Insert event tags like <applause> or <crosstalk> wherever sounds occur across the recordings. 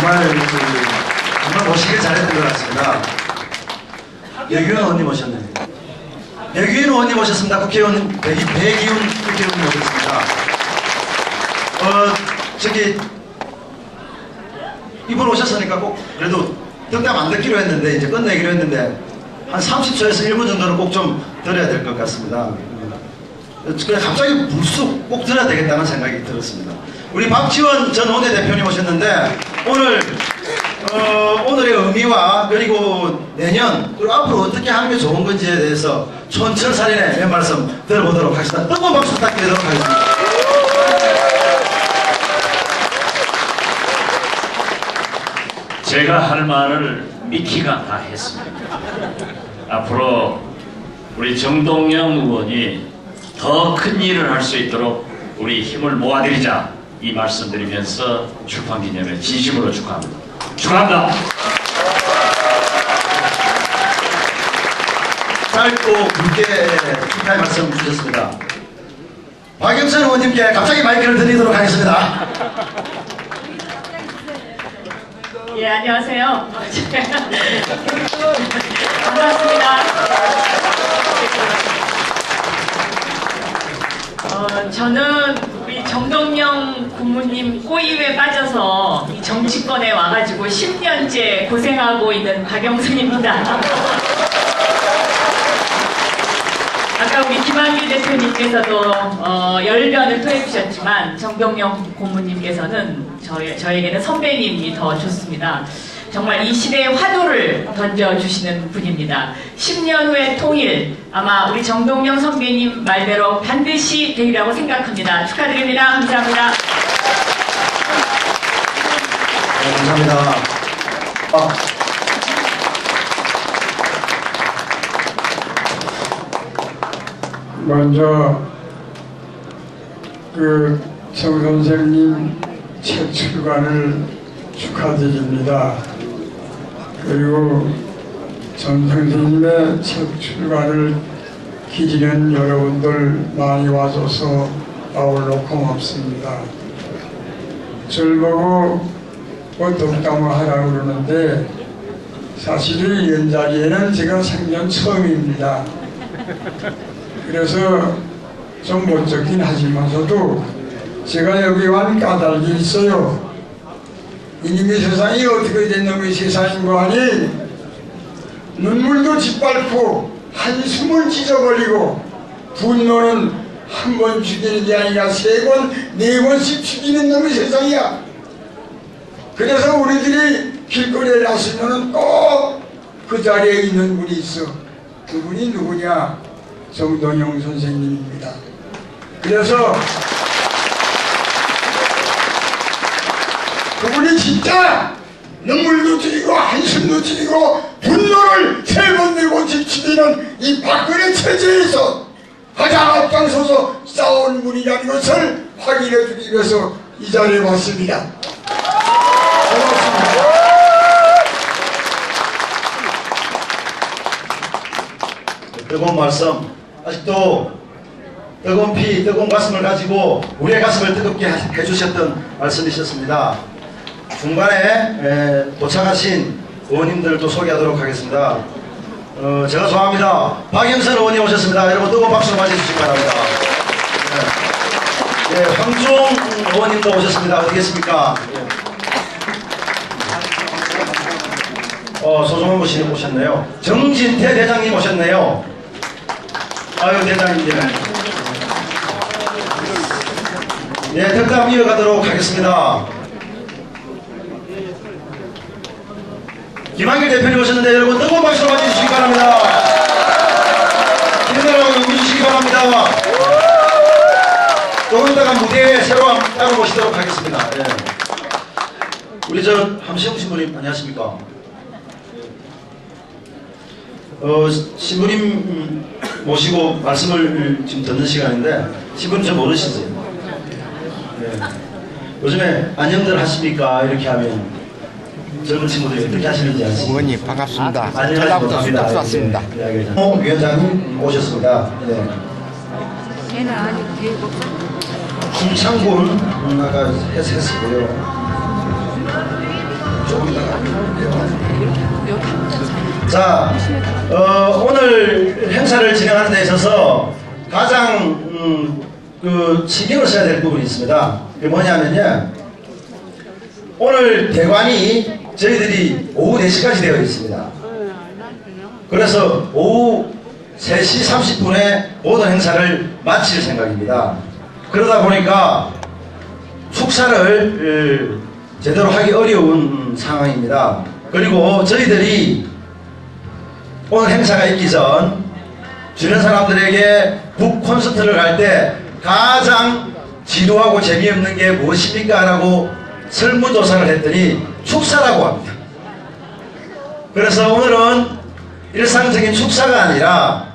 정말 그, 정말 모시길 잘했던 것 같습니다. 여기원 의원님 오셨네요. 여기원 의원님 오셨습니다. 국회의원 배, 배기훈 국회의원님 오셨습니다. 어 저기 이분 오셨으니까 꼭 그래도 덕담 안 듣기로 했는데 이제 끝내기로 했는데 한 30초에서 1분 정도는 꼭 좀 드려야 될 것 같습니다. 그래 갑자기 불쑥 꼭 들어야 되겠다는 생각이 들었습니다. 우리 박지원 전 원내대표님 오셨는데 오늘 어, 오늘의 의미와 그리고 내년 그리고 앞으로 어떻게 하는 게 좋은 건지에 대해서 촌철살인의 몇 말씀 들어보도록 하겠습니다. 뜨거운 박수 부탁드리도록 하겠습니다. 제가 할 말을 미키가 다 했습니다. 앞으로 우리 정동영 의원이 더 큰 일을 할 수 있도록 우리 힘을 모아드리자 이 말씀드리면서 출판 기념회 진심으로 축하합니다. 축하합니다. 짧고 굵게 축하의 말씀 주셨습니다. 박영선 의원님께 갑자기 마이크를 드리도록 하겠습니다. 예, 안녕하세요. <laughs> 반갑습니다. 어, 저는 우리 고모님 꼬이에 빠져서 이 정치권에 와가지고 10년째 고생하고 있는 박영순입니다. <laughs> 아까 우리 김한길 대표님께서도 어, 열변을 토해주셨지만 정병영 고모님께서는 저희, 저에게는 선배님이 더 좋습니다. 정말 이 시대의 화두를 던져주시는 분입니다. 10년 후의 통일, 아마 우리 정동영 선배님 말대로 반드시 되리라고 생각합니다. 축하드립니다. 감사합니다. 네, 감사합니다. 아, 먼저 그정 선생님 책 출간을 축하드립니다. 그리고 정 선생님의 책 출간을 기지는 여러분들 많이 와줘서 아울러 고맙습니다. 절 보고 뭐 독담을 하라고 그러는데 사실은 이런 자리에는 제가 생전 처음입니다. 그래서 좀 멋쩍긴 하지만서도 제가 여기 완 까닭이 있어요. 이놈의 세상이 어떻게 된 놈의 세상인 거 아니? 눈물도 짓밟고 한숨을 찢어버리고 분노는 한 번 죽이는 게 아니라 세 번, 네 번씩 죽이는 놈의 세상이야. 그래서 우리들이 길거리에 나서면은 꼭그 자리에 있는 분이 있어. 그분이 누구냐? 정동영 선생님입니다. 그래서 그분이 진짜 눈물도 줄이고 한숨도 줄이고 분노를 세 번 내고 지키는 이 박근혜 체제에서 가장 앞장서서 싸운 분이라는 것을 확인해 주기 위해서 이 자리에 왔습니다. 뜨거운 말씀 아직도 뜨거운 피, 뜨거운 가슴을 가지고 우리의 가슴을 뜨겁게 하- 해주셨던 말씀이셨습니다. 중간에 에, 도착하신 의원님들도 소개하도록 하겠습니다. 어, 제가 좋아합니다. 박영선 의원님 오셨습니다. 여러분 뜨거운 박수로 맞이해주시기 바랍니다. 네. 네, 황종 의원님도 오셨습니다. 어디 계십니까? 네. 어, 소정원 모시님 오셨네요. 정진태 대장님 오셨네요. 아유, 대장님. 네, 덕담 이어가도록 하겠습니다. 김한길 대표님 오셨는데 여러분 뜨거운 박수로 맞이해주시기 바랍니다. 힘내라고 응원해주시기 바랍니다. 조금 이따가 무대에 새로 따로 모시도록 하겠습니다. 예. 우리 저 함시영 신부님 안녕하십니까? 어, 신부님 음, 모시고 말씀을 지금 듣는 시간인데 신부님 좀 모르시죠? 네. 요즘에 안녕들 하십니까? 이렇게 하면 젊은 친구들이 어떻게 하시는지 아시죠? 의원님 반갑습니다. 안녕하세요. 전라북도 반갑습니다. 수덕 왔습니다. 네, 네. 어, 위원장님 오셨습니다. 네. 걔는 아직 뒤에 못 김창곤 누나가 해서 했고요. 자, 어, 오늘 행사를 진행하는 데 있어서 가장 음, 그 신경을 써야 될 부분이 있습니다. 그게 뭐냐면요. 오늘 대관이 저희들이 오후 4시까지 되어 있습니다. 그래서 오후 3시 30분에 모든 행사를 마칠 생각입니다. 그러다 보니까 축사를 어, 제대로 하기 어려운 상황입니다. 그리고 저희들이 오늘 행사가 있기 전 주는 사람들에게 북 콘서트를 갈 때 가장 지루하고 재미없는 게 무엇입니까? 라고 설문조사를 했더니 축사라고 합니다. 그래서 오늘은 일상적인 축사가 아니라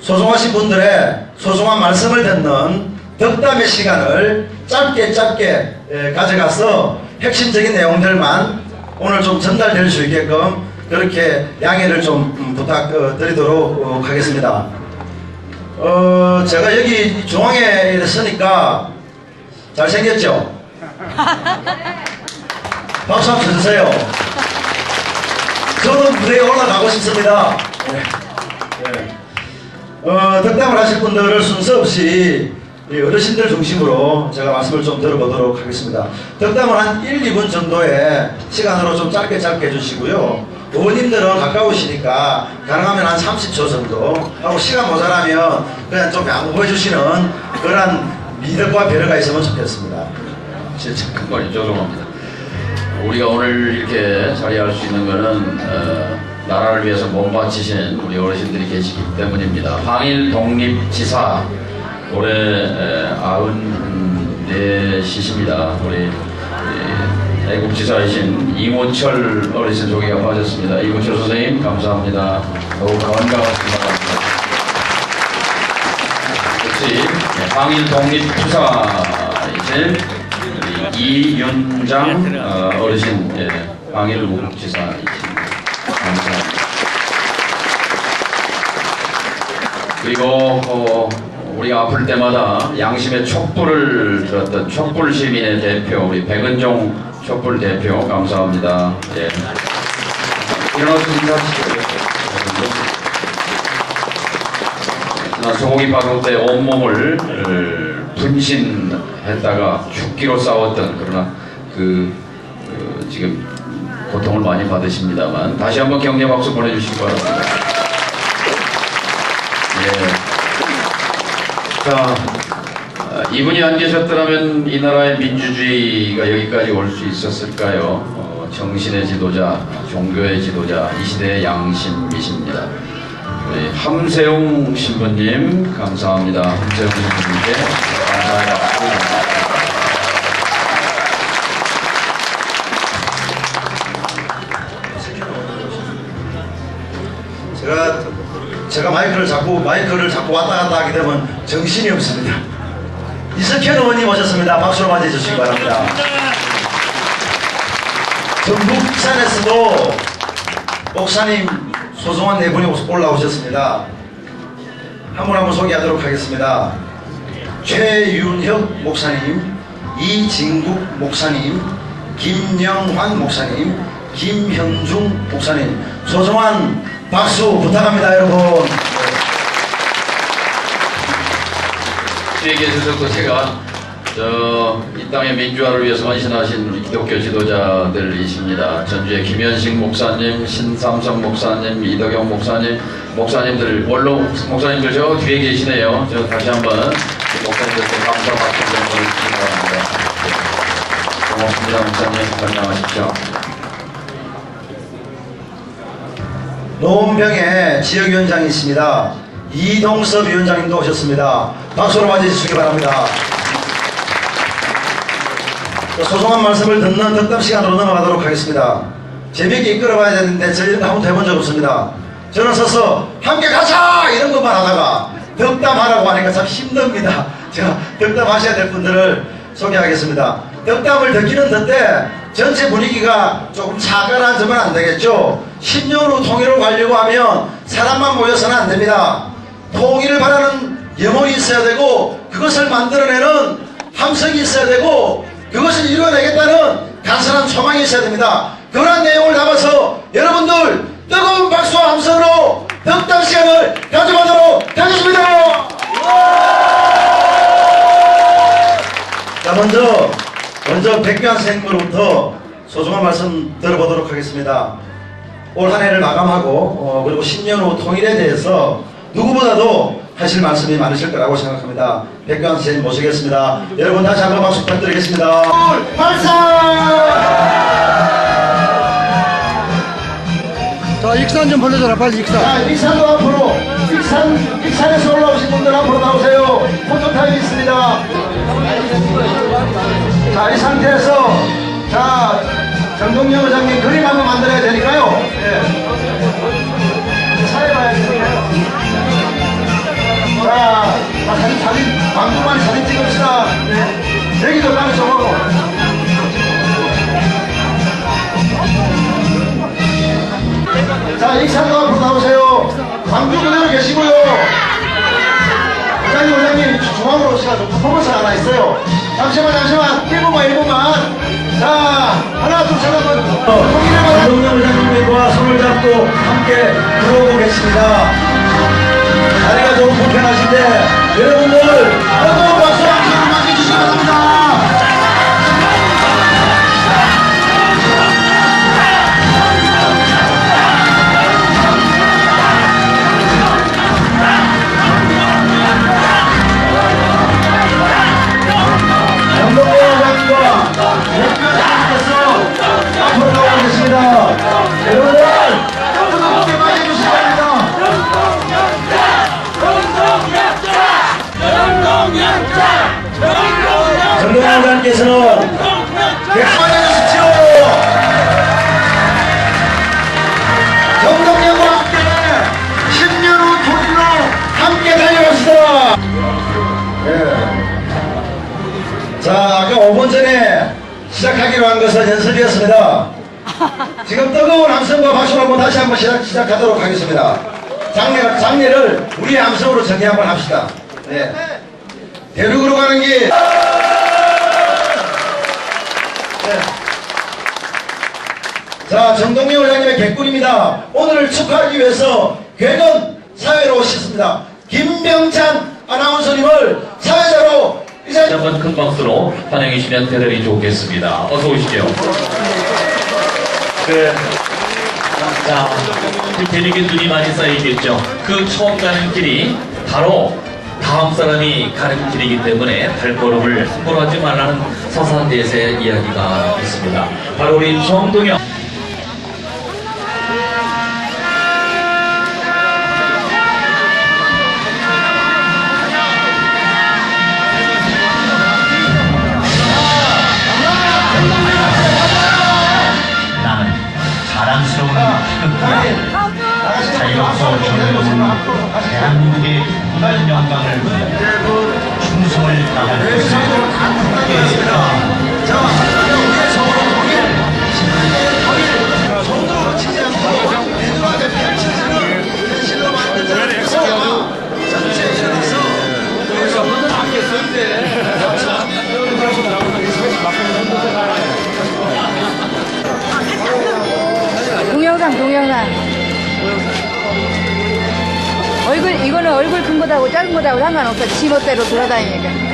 소중하신 분들의 소중한 말씀을 듣는 덕담의 시간을 짧게 짧게 에, 가져가서 핵심적인 내용들만 오늘 좀 전달될 수 있게끔 그렇게 양해를 좀 음, 부탁드리도록 어, 하겠습니다. 어, 제가 여기 중앙에 서니까 잘생겼죠? <laughs> 박수 한번 쳐주세요. 저는 무대에 올라가고 싶습니다. 네. 네. 어, 덕담을 하실 분들을 순서 없이 이 어르신들 중심으로 제가 말씀을 좀 들어보도록 하겠습니다. 덕담을 한 1, 2분 정도의 시간으로 좀 짧게 짧게 해주시고요. 의원님들은 가까우시니까 가능하면 한 30초 정도 하고 시간 모자라면 그냥 좀 양보해 주시는 그런 미덕과 배려가 있으면 좋겠습니다. 진짜 잠깐만요 죄송합니다 우리가 오늘 이렇게 자리할 수 있는 것은 어, 나라를 위해서 몸 바치신 우리 어르신들이 계시기 때문입니다 항일 독립지사 올해 에, 아흔 네시십니다 우리 예, 애국지사이신 이모철 어르신 소개가 빠졌습니다 이모철 선생님 감사합니다 더욱 건강하시기 바랍니다 역시 항일 독립 투사이신 이윤장 어, 어르신 예, 항일 우국지사이십니다. 감사합니다. 그리고 어, 우리가 아플 때마다 양심의 촛불을 들었던 촛불 시민의 대표 우리 백은종 촛불 대표 감사합니다. 예. 일어나서 인사하시죠. 나 소고기 박을 때 온몸을 어, 분신했다가 죽기로 싸웠던 그러나 그, 그 지금 고통을 많이 받으십니다만 다시 한번 격려 박수 보내주시기 바랍니다. 예. 자, 어, 이분이 안 계셨더라면 이 나라의 민주주의가 여기까지 올 수 있었을까요? 어, 정신의 지도자, 종교의 지도자, 이 시대의 양심이십니다. 우리 함세웅 신부님 감사합니다. 함세웅 신부님께 감사합니다. 제가 제가 마이크를 잡고 마이크를 잡고 왔다 갔다 하게 되면 정신이 없습니다. 이석현 의원님 오셨습니다. 박수로 맞이해 주시기 바랍니다. 전북산에서도 목사님 소중한 네 분이 올라오셨습니다. 한 분 한 분 소개하도록 하겠습니다. 최윤혁 목사님, 이진국 목사님, 김영환 목사님, 김현중 목사님, 소중한 박수 부탁합니다, 여러분. 계셔서 또 제가 저이 땅의 민주화를 위해서 헌신하신 기독교 지도자들이십니다. 전주의 김현식 목사님, 신삼성 목사님, 이덕영 목사님, 목사님들 원로 목사님들 저 뒤에 계시네요. 저 다시 한번 이 목사님들께 감사 박수 좀 보내주시기 바랍니다. 네. 고맙습니다, 목사님. 건강하십시오. 노원병의 지역위원장이십니다. 이동섭 위원장님도 오셨습니다. 박수로 맞이해 주시기 바랍니다. 소중한 말씀을 듣는 덕담 시간으로 넘어가도록 하겠습니다. 재미있게 이끌어봐야 되는데 저희는 한 번도 해본 적 없습니다. 저는 서서 함께 가자! 이런 것만 하다가 덕담하라고 하니까 참 힘듭니다. 제가 덕담하셔야 될 분들을 소개하겠습니다. 덕담을 듣기는 듣되 전체 분위기가 조금 차가라지면 안 되겠죠. 10년 후 통일을 가려고 하면 사람만 모여서는 안 됩니다. 통일을 바라는 영혼이 있어야 되고 그것을 만들어내는 함성이 있어야 되고 그것을 이루어내겠다는 간절한 소망이 있어야 됩니다. 그런 내용을 담아서 여러분들 뜨거운 박수와 함성으로 덕담 시간을 가져보도록 하겠습니다. 자 먼저 먼저 백교환 선생님으로부터 소중한 말씀 들어보도록 하겠습니다. 올 한 해를 마감하고 어, 그리고 10년 후 통일에 대해서 누구보다도 하실 말씀이 많으실 거라고 생각합니다. 백교환 선생님 모시겠습니다. 여러분 다시 한번 박수 부탁드리겠습니다. 발사! 자, 익산 좀 벌려줘라, 빨리 익산. 자, 익산도 앞으로 익산 익산에서 올라오신 분들 앞으로 나오세요. 포토 타임 있습니다. 자, 이 상태에서 자 정동영 의장님 그림 한번 만들어야 되니까요. 예. 차에 봐야 되니까요. 자, 자, 사진 사진 방금만 사진 찍읍시다. 예. 여기도 땅좀 하고. 자, 익산도 앞으로 나오세요. 광주 그대로 계시고요. 회장님, 회장님, 중앙으로 오시가지고 퍼포먼스가 하나 있어요. 잠시만, 잠시만. 1분만, 1분만. 자, 하나, 둘, 셋, 한번. 정동영 회장님과 손을 잡고 함께 들어오고 계십니다. 한 것은 연습이었습니다. 지금 뜨거운 함성과 박수로 한번 다시 한번 시작, 시작하도록 하겠습니다. 장례, 장례를 우리의 함성으로 정리 한번 합시다. 네. 대륙으로 가는 길. 네. 자, 정동영 회장님의 개꿀입니다. 오늘을 축하하기 위해서 괴건 사회로 오셨습니다. 김병찬 아나운서님을 사회자로 다시 한번 큰 박수로 환영해 주시면 대단히 좋겠습니다. 어서 오시죠. 그, 자, 그 대륙에 눈이 많이 쌓이겠죠. 그 처음 가는 길이 바로 다음 사람이 가는 길이기 때문에 발걸음을 함부로 하지 말라는 서산대세 이야기가 있습니다. 바로 우리 정동영. 대한민국의 무달 영광을 다할 것을 손 얼굴 큰 거다고 작은 거다고 상관없어. 지멋대로 돌아다니니까